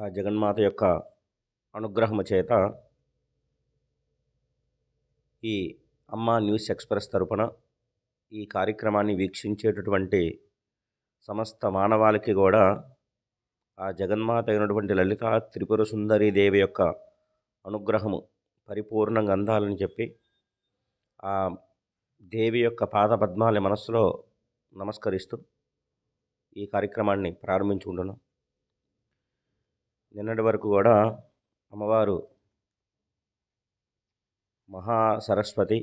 ఆ జగన్మాత యొక్క అనుగ్రహము చేత ఈ అమ్మ న్యూస్ ఎక్స్ప్రెస్ తరపున ఈ కార్యక్రమాన్ని వీక్షించేటటువంటి సమస్త మానవాళికి కూడా ఆ జగన్మాత అయినటువంటి లలిత త్రిపుర సుందరి దేవి యొక్క అనుగ్రహము పరిపూర్ణంగా అందాలని చెప్పి ఆ దేవి యొక్క పాద పద్మాల మనస్సులో నమస్కరిస్తూ ఈ కార్యక్రమాన్ని ప్రారంభించుకుంటున్నాం. నిన్నటి వరకు కూడా అమ్మవారు మహా సరస్వతి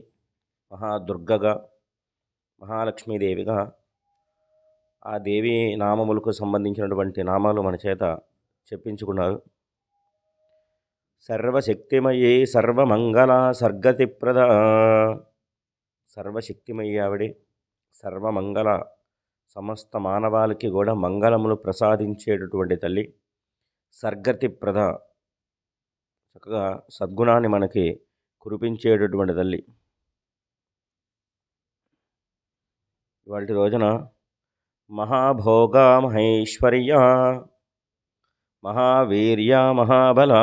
మహాదుర్గగా మహాలక్ష్మీదేవిగా ఆ దేవి నామములకు సంబంధించినటువంటి నామాలు మన చేత చెప్పించుకున్నారు. సర్వశక్తిమయే సర్వమంగళ సర్గతిప్రద. సర్వశక్తిమయ్య ఆవిడే సర్వమంగళ సమస్త మానవాళికి కూడా మంగళములు ప్రసాదించేటటువంటి తల్లి. సర్గతి ప్రద చక్కగా సద్గుణాన్ని మనకి కురిపించేటటువంటి తల్లి. ఇవాటి రోజున మహాభోగ మహేశ్వర్య మహావీర్య మహాబల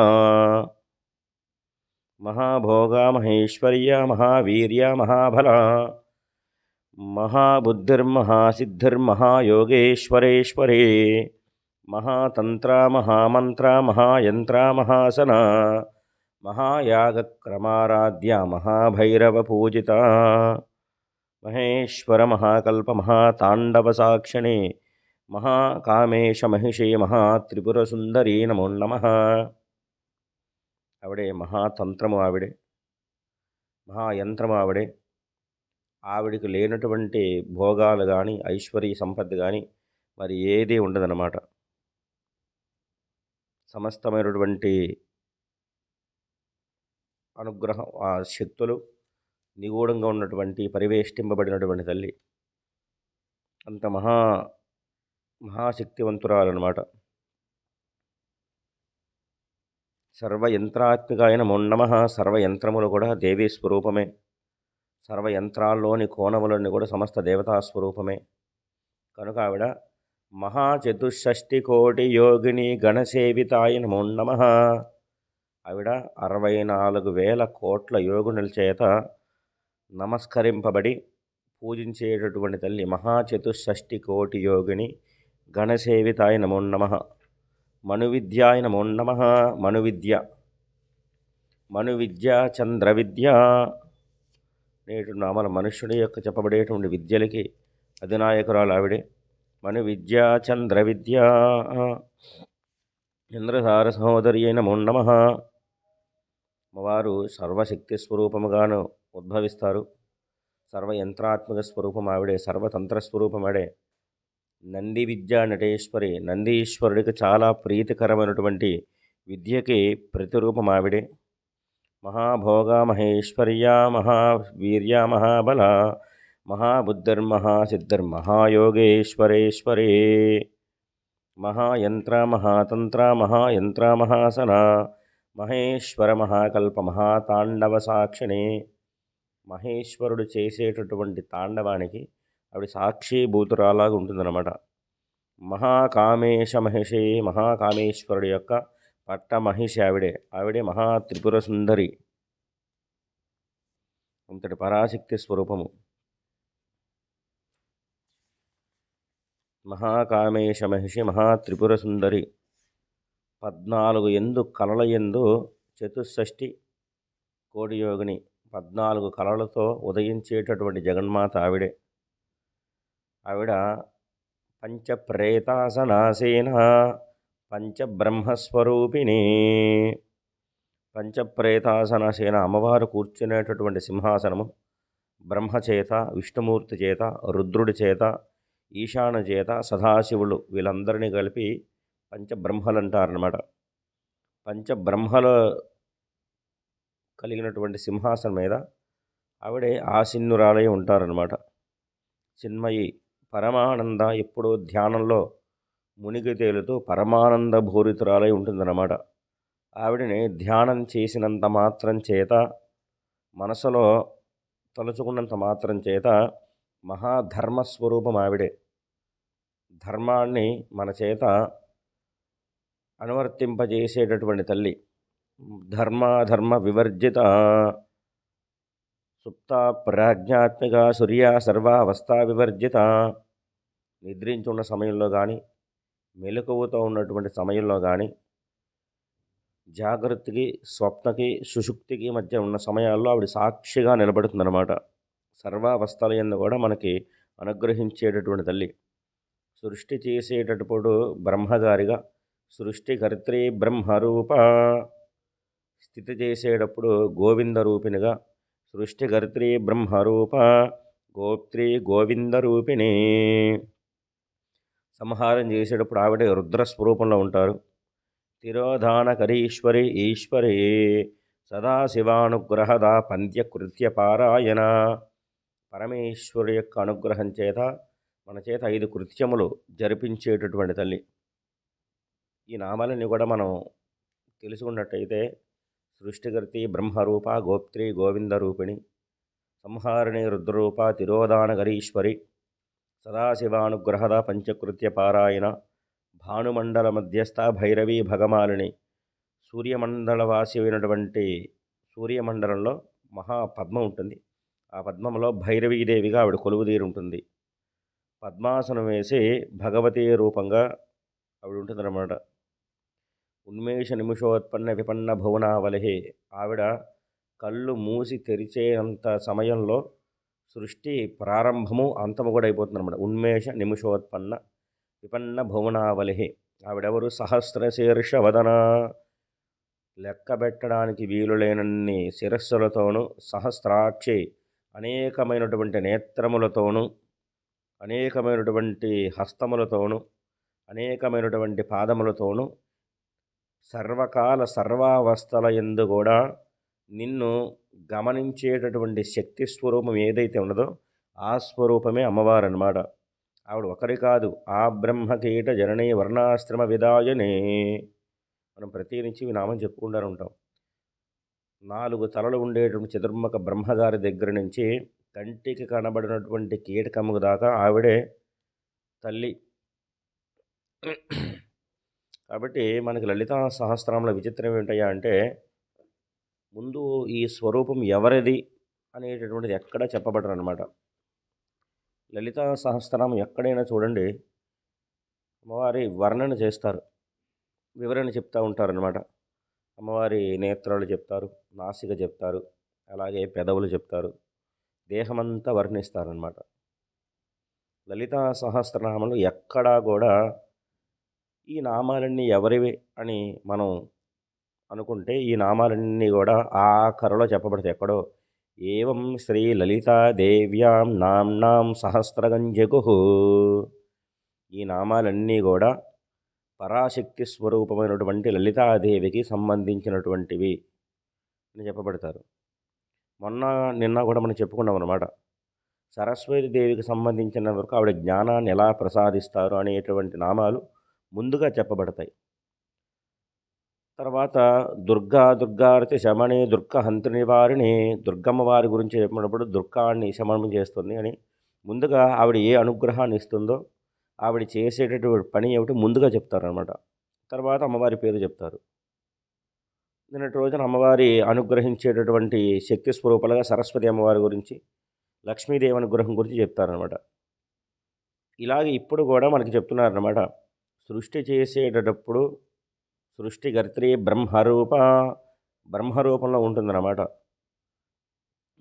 మహాభోగ మహేశ్వర్య మహావీర్య మహాబల మహాబుద్ధిర్మహాసిద్ధిర్మహాయోగేశ్వరేశ్వరే. మహాతంత్ర మహామంత్ర మహాయంత్ర మహాసన మహాయాగక్రమారాధ్య మహాభైరవ పూజిత మహేశ్వర మహాకల్ప మహాతాండవ సాక్షిణి మహాకామేశ మహిషి మహాత్రిపురసుందరీ నమో నమ. ఆవిడే మహాతంత్రము ఆవిడే మహాయంత్రము ఆవిడే. ఆవిడికి లేనటువంటి భోగాలు కానీ ఐశ్వర్య సంపద కానీ మరి ఏదీ ఉండదన్నమాట. సమస్తమైనటువంటి అనుగ్రహం ఆ శక్తులు నిగూఢంగా ఉన్నటువంటి పరివేష్టింపబడినటువంటి తల్లి. అంత మహా మహాశక్తివంతురాలన్నమాట. సర్వయంత్రాత్మికాయన మొన్నమ సర్వయంత్రములు కూడా దేవీ స్వరూపమే. సర్వయంత్రాల్లోని కోణములన్నీ కూడా సమస్త దేవతా స్వరూపమే. కనుక ఆవిడ మహాచతుషష్టి కోటి యోగిని గణసేవితాయ నమో నమ. ఆవిడ అరవై నాలుగు వేల కోట్ల యోగునుల చేత నమస్కరింపబడి పూజించేటటువంటి తల్లి మహాచతుషష్టి కోటి యోగిని గణసేవితాయ నమో నమ. మనువిద్యాయ నమో నమ. మనువిద్య. మనువిద్య చంద్ర విద్య నేటి నామల మనుష్యుడి యొక్క చెప్పబడేటువంటి విద్యలకి అధినాయకురాలు ఆవిడే మను విద్యా చంద్ర విద్య. ఇంద్రసార సహోదరి అయిన వారు సర్వశక్తి స్వరూపముగాను ఉద్భవిస్తారు. సర్వయంత్రాత్మక స్వరూపం ఆవిడే సర్వతంత్ర స్వరూపం ఆడే నంది విద్యా నటేశ్వరి నందీశ్వరుడికి చాలా ప్రీతికరమైనటువంటి విద్యకి ప్రతిరూపం ఆవిడే. మహాభోగ మహేశ్వర్య మహావీర్య మహాబల మహాబుద్ధిర్మహాసిద్ధిర్మహాయోగేశ్వరేశ్వరే. మహాయంత్ర మహాతంత్ర మహాయంత్ర మహాసన. మహేశ్వర మహాకల్ప మహాతాండవ సాక్షిణి మహేశ్వరుడు చేసేటటువంటి తాండవానికి ఆవిడ సాక్షిభూతురాలాగా ఉంటుందన్నమాట. మహాకామేశ మహిషే మహాకామేశ్వరుడు యొక్క పట్ట మహిషి ఆవిడే. ఆవిడే మహా త్రిపుర సుందరి. అంతటి పరాశక్తి స్వరూపము. మహాకామేశ మహిషి మహా త్రిపుర సుందరి పద్నాలుగు ఎందు కలల ఎందు చతుషష్ఠి కోడి యోగిని పద్నాలుగు కళలతో ఉదయించేటటువంటి జగన్మాత ఆవిడే. ఆవిడ పంచప్రేతాసనాసేన పంచబ్రహ్మస్వరూపిణి. పంచప్రేతాసనాసేన అమ్మవారు కూర్చునేటటువంటి సింహాసనము బ్రహ్మచేత విష్ణుమూర్తి చేత రుద్రుడి చేత ఈశాన చేత సదాశివులు వీళ్ళందరినీ కలిపి పంచబ్రహ్మలు అంటారనమాట పంచబ్రహ్మలు కలిగినటువంటి సింహాసనం మీద ఆవిడే ఆసిన్నురాలై ఉంటారనమాట చిన్మయి పరమానంద ఎప్పుడూ ధ్యానంలో మునిగి తేలుతూ పరమానంద భూరితురాలై ఉంటుందన్నమాట. ఆవిడని ధ్యానం చేసినంత మాత్రం చేత మనసులో తలుచుకున్నంత మాత్రం చేత మహాధర్మస్వరూపం ఆవిడే. ధర్మాన్ని మన చేత అనువర్తింపజేసేటటువంటి తల్లి. ధర్మాధర్మ వివర్జిత సుప్త ప్రాజ్ఞాత్మిక సూర్య సర్వావస్థా వివర్జిత. నిద్రించున్న సమయంలో కానీ మెలకువతో ఉన్నటువంటి సమయంలో కానీ జాగ్రత్తకి స్వప్నకి సుషుప్తికి మధ్య ఉన్న సమయాల్లో ఆవిడ సాక్షిగా నిలబడుతుందన్నమాట. సర్వావస్థల ఎందు కూడా మనకి అనుగ్రహించేటటువంటి తల్లి. సృష్టి చేసేటప్పుడు బ్రహ్మగారిగా సృష్టికర్త్రి బ్రహ్మరూప. స్థితి చేసేటప్పుడు గోవింద రూపిణిగా సృష్టికర్త్రి బ్రహ్మరూప. గోప్త్రి గోవింద రూపిణి. సంహారం చేసేటప్పుడు ఆవిడ రుద్రస్వరూపంలో ఉంటారు. తిరోధానకరీశ్వరి ఈశ్వరి సదాశివానుగ్రహద పంద్యకృత్య పారాయణ పరమేశ్వరు యొక్క అనుగ్రహం చేత మన చేత ఐదు కృత్యములు జరిపించేటటువంటి తల్లి. ఈ నామాలని కూడా మనం తెలుసుకున్నట్టయితే సృష్టికర్తి బ్రహ్మరూప గోప్త్రి గోవింద రూపిణి సంహారిణి రుద్రరూప తిరోదానగరీశ్వరి సదాశివానుగ్రహద పంచకృత్య పారాయణ భానుమండల మధ్యస్థ భైరవీ భగమాలిని సూర్యమండలవాసి అయినటువంటి సూర్యమండలంలో మహాపద్మ ఉంటుంది. ఆ పద్మంలో భైరవీదేవిగా ఆవిడ కొలువుదీరుంటుంది పద్మాసనం వేసి భగవతీ రూపంగా ఆవిడ ఉంటుందన్నమాట ఉన్మేష నిమిషోత్పన్న విపన్న భువనావలహి ఆవిడ కళ్ళు మూసి తెరిచేంత సమయంలో సృష్టి ప్రారంభము అంతము కూడా అయిపోతుందన్నమాట. ఉన్మేష నిమిషోత్పన్న విపన్న భువనావలిహి ఆవిడెవరు? సహస్రశీర్ష వదన లెక్కబెట్టడానికి వీలులేనన్ని వీలు లేనన్ని శిరస్సులతోనూ సహస్రాక్షి అనేకమైనటువంటి నేత్రములతోనూ అనేకమైనటువంటి హస్తములతోనూ అనేకమైనటువంటి పాదములతోనూ సర్వకాల సర్వావస్థల ఎందు కూడా నిన్ను గమనించేటటువంటి శక్తి స్వరూపం ఏదైతే ఉన్నదో ఆ స్వరూపమే అమ్మవారు అన్నమాట ఆవిడ ఒకరి కాదు ఆ బ్రహ్మకీట జననీ వర్ణాశ్రమ విదాయనే మనం ప్రతి నుంచి నామం చెప్పుకుంటూ ఉంటాం. నాలుగు తలలు ఉండేటువంటి చతుర్ముఖ బ్రహ్మగారి దగ్గర నుంచి కంటికి కనబడినటువంటి కీటకము దాకా ఆవిడే తల్లి. కాబట్టి మనకి లలితా సహస్రంలో విచిత్రం ఏంటయ్యా అంటే ముందు ఈ స్వరూపం ఎవరిది అనేటటువంటిది ఎక్కడ చెప్పబడరు అనమాట లలితా సహస్రనామం ఎక్కడైనా చూడండి అమ్మవారి వర్ణన చేస్తారు వివరణ చెప్తూ ఉంటారనమాట అమ్మవారి నేత్రాలు చెప్తారు నాసిక చెప్తారు. అలాగే పెదవులు చెప్తారు. దేహమంతా వర్ణిస్తారనమాట లలితా సహస్రనామలు ఎక్కడా కూడా ఈ నామాలన్నీ ఎవరివి అని మనం అనుకుంటే ఈ నామాలన్నీ కూడా ఆఖరులో చెప్పబడతాయి. ఎక్కడో ఏవం శ్రీ లలితాదేవ్యాం నామ్నాం సహస్రగంజగు ఈ నామాలన్నీ కూడా పరాశక్తి స్వరూపమైనటువంటి లలితాదేవికి సంబంధించినటువంటివి. అని చెప్పబడతారు. మొన్న నిన్న కూడా మనం చెప్పుకున్నాం అనమాట సరస్వతి దేవికి సంబంధించిన వరకు ఆవిడ జ్ఞానాన్ని ఎలా ప్రసాదిస్తారు అనేటువంటి నామాలు ముందుగా చెప్పబడతాయి. తర్వాత దుర్గా దుర్గారతి శమని దుర్గ హంతుని వారిని దుర్గమ్మ వారి గురించి చెప్పినప్పుడు దుర్గాన్ని శమనం చేస్తుంది అని ముందుగా ఆవిడ ఏ అనుగ్రహాన్ని ఇస్తుందో ఆవిడ చేసేటటువంటి పని ఏమిటి ముందుగా చెప్తారనమాట తర్వాత అమ్మవారి పేరు చెప్తారు. నిన్నటి రోజున అమ్మవారి అనుగ్రహించేటటువంటి శక్తి స్వరూపాలుగా సరస్వతి అమ్మవారి గురించి లక్ష్మీదేవి అనుగ్రహం గురించి చెప్తారనమాట ఇలాగే ఇప్పుడు కూడా మనకి చెప్తున్నారనమాట సృష్టి చేసేటప్పుడు సృష్టికర్త్రి బ్రహ్మరూప బ్రహ్మరూపంలో ఉంటుందన్నమాట.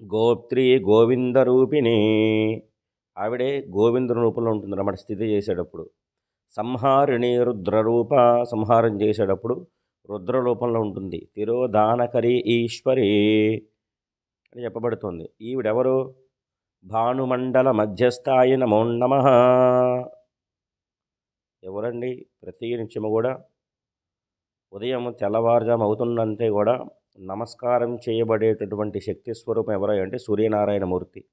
గోప్త్రి గోవింద రూపిణి ఆవిడే గోవింద రూపంలో ఉంటుందన్నమాట స్థితి చేసేటప్పుడు. సంహారిణి రుద్రరూప సంహారం చేసేటప్పుడు రుద్ర రూపంలో ఉంటుంది. తిరోధానకరి ఈశ్వరి అని చెప్పబడుతుంది. ఈవిడెవరు? భానుమండల మధ్యస్థాయి నమో నమ. ఎవరండి? ప్రతి నిత్యము కూడా ఉదయం తెల్లవారుజాము అవుతుందంటే కూడా నమస్కారం చేయబడేటటువంటి శక్తి స్వరూపం ఎవరై అంటే సూర్యనారాయణమూర్తి.